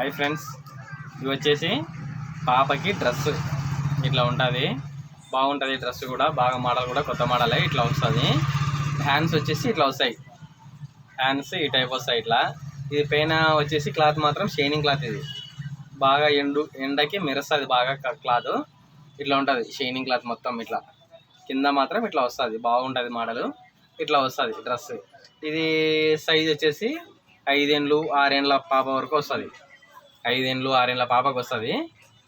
Hi friends ఇవి వచ్చేసి పాపకి డ్రెస్ ఇట్లా ఉంటుంది. బాగుంటుంది డ్రెస్ కూడా. బాగా మోడల్ కూడా కొత్త మోడలే ఇట్లా వస్తుంది. హ్యాండ్స్ వచ్చేసి ఇట్లా వస్తాయి. హ్యాండ్స్ ఈ టైప్ వస్తాయి ఇట్లా. ఇది పైన వచ్చేసి క్లాత్ మాత్రం షైనింగ్ క్లాత్ ఇది. బాగా ఎండు ఎండకి మెరుస్తుంది బాగా క్లాత్ ఇట్లా ఉంటుంది. షైనింగ్ క్లాత్ మొత్తం ఇట్లా. కింద మాత్రం ఇట్లా వస్తుంది. బాగుంటుంది మోడల్ ఇట్లా వస్తుంది డ్రెస్ ఇది సైజ్ వచ్చేసి ఐదేండ్లు ఆరేండ్ల పాప వరకు వస్తుంది. ఐదేండ్లు ఆరేండ్ల పాపకు వస్తుంది.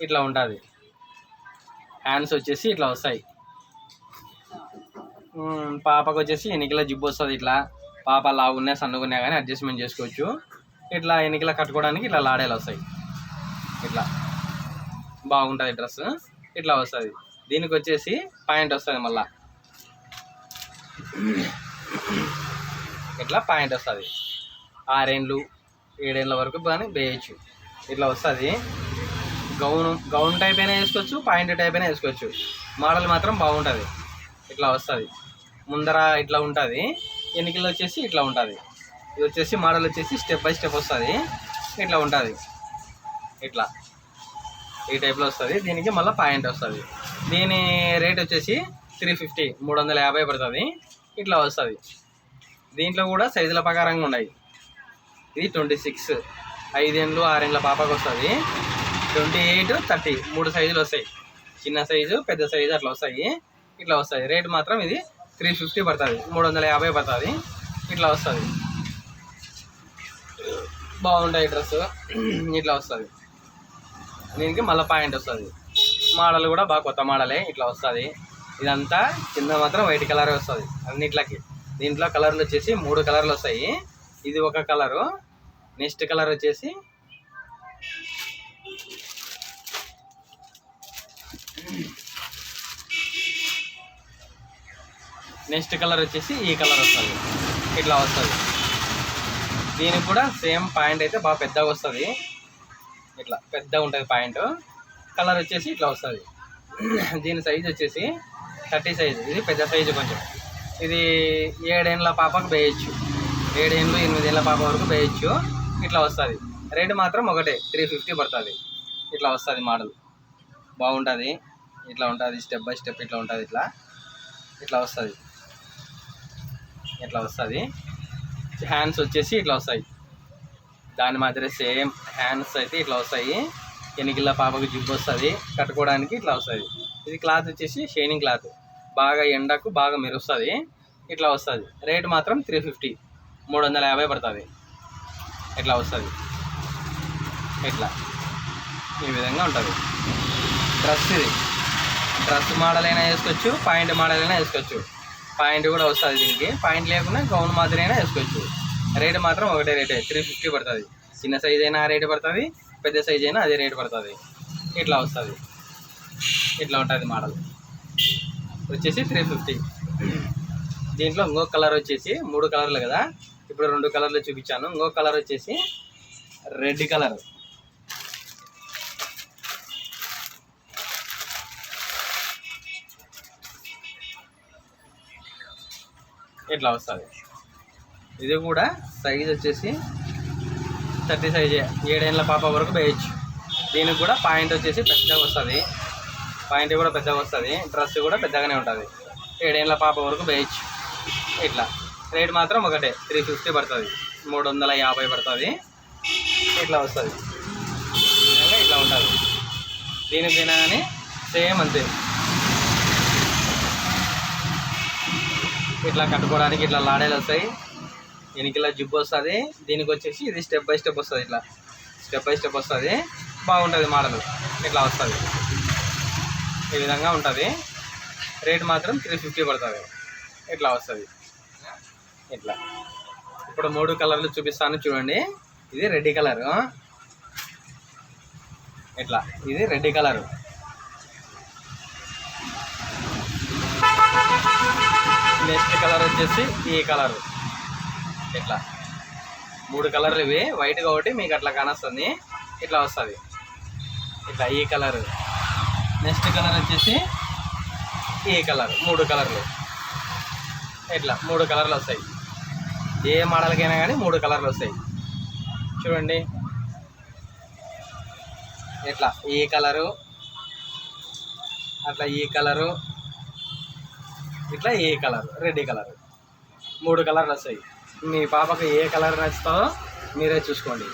ఇట్లా ఉంటుంది. హ్యాండ్స్ వచ్చేసి ఇట్లా వస్తాయి. పాపకు వచ్చేసి ఎన్నికల జిబ్బు వస్తుంది ఇట్లా. పాప లావున్నా సన్నగున్నా కానీ అడ్జస్ట్మెంట్ చేసుకోవచ్చు. ఇట్లా ఎన్నికల కట్టుకోవడానికి ఇట్లా లాడేలు వస్తాయి. ఇట్లా. బాగుంటుంది డ్రెస్. ఇట్లా వస్తుంది. దీనికి వచ్చేసి పాయింట్ వస్తుంది మళ్ళా. ఇట్లా పాయింట్ వస్తుంది. ఆరేండ్లు ఏడేళ్ళ వరకు కానీ వేయచ్చు. ఇట్లా వస్తుంది. గౌన్ గౌన్ టైప్ అయినా వేసుకోవచ్చు పాయింట్ టైప్ అయినా వేసుకోవచ్చు. మోడల్ మాత్రం బాగుంటుంది. ఇట్లా వస్తుంది. ముందర ఇట్లా ఉంటుంది. ఎన్నికలు వచ్చేసి ఇట్లా ఉంటుంది. ఇది వచ్చేసి మోడల్ వచ్చేసి స్టెప్ బై స్టెప్ వస్తుంది. ఇట్లా ఉంటుంది. ఇట్లా. ఈ టైప్లో వస్తుంది. దీనికి మళ్ళీ పాయింట్ వస్తుంది. దీని రేట్ వచ్చేసి త్రీ ఫిఫ్టీ మూడు వందల యాభై పడుతుంది. ఇట్లా వస్తుంది. దీంట్లో కూడా సైజుల ప్రకారంగా ఉన్నాయి. ఇది ట్వంటీ సిక్స్ ఐదేళ్ళు ఆరేళ్ళ పాపకు వస్తుంది ట్వంటీ ఎయిట్ థర్టీ. మూడు సైజులు వస్తాయి. చిన్న సైజు పెద్ద సైజు అట్లా వస్తాయి. ఇట్లా వస్తాయి. రేట్ మాత్రం ఇది త్రీ ఫిఫ్టీ పడుతుంది. మూడు వందల యాభై పడుతుంది. ఇట్లా వస్తుంది. బాగుంటాయి డ్రెస్ ఇట్లా వస్తుంది. దీనికి మళ్ళీ పాయింట్ వస్తుంది. మోడల్ కూడా బాగా కొత్త మోడలే. ఇట్లా వస్తుంది. ఇదంతా కింద మాత్రం వైట్ కలరే వస్తుంది. అన్నిట్లకి. దీంట్లో కలర్లు వచ్చేసి మూడు కలర్లు వస్తాయి. ఇది ఒక కలరు. నెక్స్ట్ కలర్ వచ్చేసి నెక్స్ట్ కలర్ వచ్చేసి ఈ కలర్ వస్తుంది. ఇట్లా వస్తుంది. దీనికి కూడా సేమ్ పాయింట్ అయితే బాగా పెద్దగా వస్తుంది. ఇట్లా పెద్దగా ఉంటుంది పాయింట్. కలర్ వచ్చేసి ఇట్లా వస్తుంది. దీని సైజ్ వచ్చేసి థర్టీ సైజ్ ఇది పెద్ద సైజు కొంచెం. ఇది ఏడేళ్ళ పాపకు వేయచ్చు. ఏడేళ్ళు ఎనిమిదేళ్ళ పాప వరకు వేయచ్చు. ఇట్లా వస్తుంది. రేటు మాత్రం ఒకటే త్రీ ఫిఫ్టీ పడుతుంది. ఇట్లా వస్తుంది మోడల్ బాగుంటుంది ఇట్లా ఉంటుంది స్టెప్ బై స్టెప్ ఇట్లా ఉంటుంది ఇట్లా. ఇట్లా వస్తుంది. ఇట్లా వస్తుంది. హ్యాండ్స్ వచ్చేసి ఇట్లా వస్తాయి. దాని మాదిరి సేమ్ హ్యాండ్స్ అయితే ఇట్లా వస్తాయి. ఎనికిల్ల పాపకు జిబ్బు వస్తుంది కట్టుకోవడానికి ఇట్లా వస్తుంది. ఇది క్లాత్ వచ్చేసి షైనింగ్ క్లాత్ బాగా ఎండకు బాగా మెరుస్తుంది ఇట్లా వస్తుంది. రేట్ మాత్రం త్రీ ఫిఫ్టీ మూడు వందల యాభై పడుతుంది. ఇట్లా వస్తుంది? ఇట్లా ఈ విధంగా ఉంటుంది. డ్రెస్ ఇది. డ్రెస్ మోడల్ అయినా వేసుకోవచ్చు పాయింట్ మోడల్ అయినా వేసుకోవచ్చు. పాయింట్ కూడా వస్తుంది దీనికి. పాయింట్ లేకుండా గౌన్ మాదిరి అయినా వేసుకోవచ్చు. రేట్ మాత్రం ఒకటే రేటే త్రీ ఫిఫ్టీ పడుతుంది. చిన్న సైజ్ అయినా రేటు పడుతుంది పెద్ద సైజ్ అయినా అదే రేటు పడుతుంది. ఇట్లా వస్తుంది. ఇట్లా ఉంటుంది మోడల్ వచ్చేసి త్రీ ఫిఫ్టీ దీంట్లో ఇంకో కలర్ వచ్చేసి మూడు కలర్లు కదా. ఇప్పుడు రెండు కలర్లు చూపించాను. ఇంకో కలర్ వచ్చేసి రెడ్ కలర్. ఇట్లా వస్తుంది? ఇది కూడా సైజ్ వచ్చేసి థర్టీ సైజ్ ఏడేళ్ళ పాప వరకు వేయచ్చు. దీనికి కూడా పాయింట్ వచ్చేసి పెద్దగా వస్తుంది. పాయింట్ కూడా పెద్దగా వస్తుంది. డ్రెస్ కూడా పెద్దగానే ఉంటుంది. ఏడేళ్ళ పాప వరకు వేయచ్చు. ఇట్లా రేట్ మాత్రం ఒకటే త్రీ ఫిఫ్టీ పడుతుంది. మూడు వందల యాభై పడుతుంది. ఇట్లా వస్తుంది. ఇట్లా ఉంటుంది. దీనికి తినా కానీ సేమ్ అంతే. ఇట్లా కట్టుకోవడానికి ఇట్లా లాడేలు వస్తాయి. వెనకిలా జిబ్బు వస్తుంది. దీనికి వచ్చేసి ఇది స్టెప్ బై స్టెప్ వస్తుంది ఇట్లా. స్టెప్ బై స్టెప్ వస్తుంది. బాగుంటుంది మోడల్. ఇట్లా వస్తుంది. ఈ విధంగా ఉంటుంది. రేట్ మాత్రం త్రీ ఫిఫ్టీ పడుతుంది. ఇట్లా వస్తుంది. ఇట్లా. ఇప్పుడు మూడు కలర్లు చూపిస్తాను చూడండి. ఇది రెడ్ కలర్. ఇట్లా ఇది రెడ్ కలర్. నెక్స్ట్ కలర్ వచ్చేసి ఈ కలర్. ఇట్లా. మూడు కలర్లు ఇవి. వైట్ కాబట్టి మీకు అట్లా కానొస్తుంది. ఇట్లా వస్తుంది. ఇట్లా ఈ కలర్. నెక్స్ట్ కలర్ వచ్చేసి ఈ కలర్. మూడు కలర్లు. ఇట్లా మూడు కలర్లు వస్తాయి. ఏ మోడల్కైనా కానీ మూడు కలర్లు వస్తాయి. చూడండి. ఇట్లా ఈ కలరు అట్లా ఈ కలరు ఇట్లా ఏ కలర్ రెడ్ కలర్. మూడు కలర్లు వస్తాయి. మీ పాపకు ఏ కలర్ నచ్చుతుందో మీరే చూసుకోండి.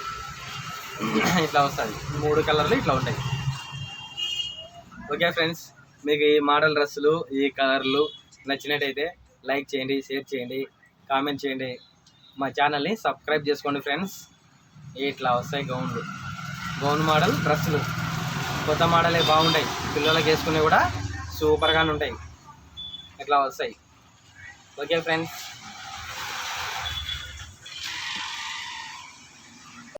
ఇట్లా వస్తుంది మూడు కలర్లు ఇట్లా ఉంటాయి. ఓకే ఫ్రెండ్స్ మీకు ఈ మోడల్ డ్రెస్సులు ఈ కలర్లు నచ్చినట్టయితే లైక్ చేయండి షేర్ చేయండి కామెంట్ చేయండి. మా ఛానల్ని సబ్స్క్రైబ్ చేసుకోండి ఫ్రెండ్స్. ఇట్లా వస్తాయి గౌన్లు. గౌన్ మోడల్ డ్రెస్సులు. కొత్త మోడలే బాగుంటాయి. పిల్లలకి వేసుకునే కూడా సూపర్గానే ఉంటాయి. ఇట్లా వస్తాయి. Okay friends.